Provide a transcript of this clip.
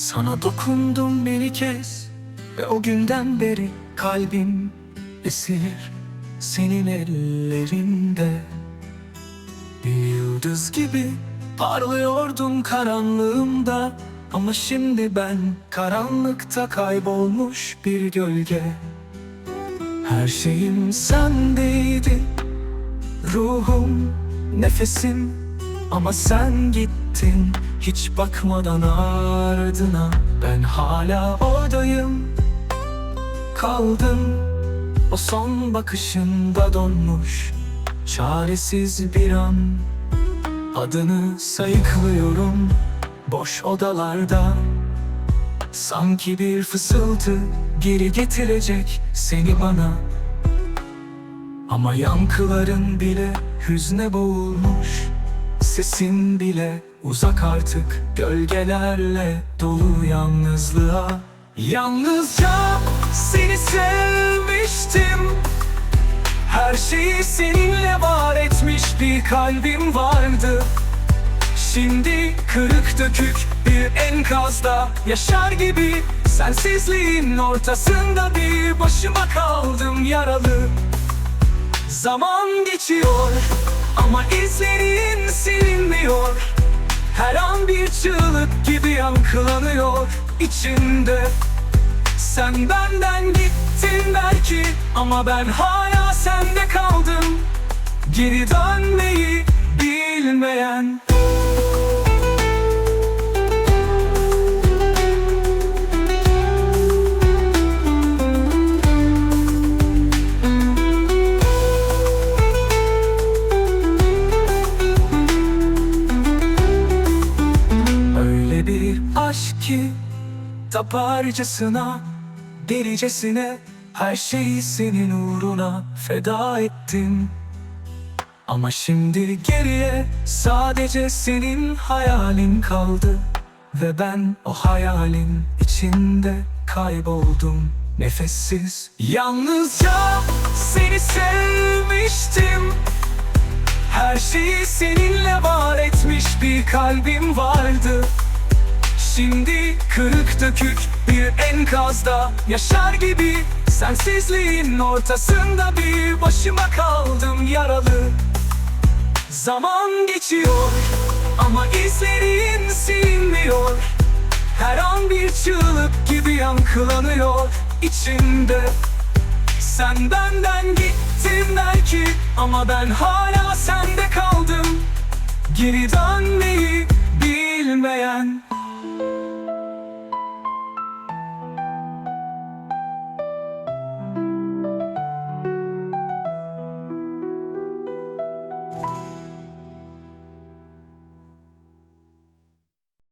Sana dokundum bir kez Ve o günden beri kalbim esir Senin ellerinde. Bir yıldız gibi parlıyordum karanlığımda Ama şimdi ben karanlıkta kaybolmuş bir gölge. Her şeyim sendeydi Ruhum, nefesim ama sen gittin Hiç bakmadan ardına Ben hala oradayım. Kaldım O son bakışında donmuş Çaresiz bir an. Adını sayıklıyorum Boş odalarda. Sanki bir fısıltı Geri getirecek seni bana. Ama yankıların bile hüzne boğulmuş Sesin bile uzak artık. Gölgelerle dolu yalnızlığa. Yalnızca seni sevmiştim. Her şeyi seninle var etmiş bir kalbim vardı. Şimdi kırık dökük bir enkazda Yaşar gibi sensizliğin ortasında Bir başıma kaldım yaralı. Zaman geçiyor ama izlerin çığlık gibi yankılanıyor içimde Sen benden gittin belki ama ben hala sende kaldım. Geri dönmeyi bilmeyen aşk ki Taparcasına Delicesine Her şeyi senin uğruna feda ettim. Ama şimdi geriye Sadece senin hayalin kaldı Ve ben o hayalin içinde kayboldum. Nefessiz Yalnızca seni sevmiştim. Her şeyi seninle var etmiş bir kalbim vardı Şimdi kırık dökük bir enkazda Yaşar gibi sensizliğin ortasında Bir başıma kaldım yaralı. Zaman geçiyor ama izlerin silinmiyor Her an bir çığlık gibi yankılanıyor içimde. Sen benden gittin belki ama ben hala sende kaldım. Geri dön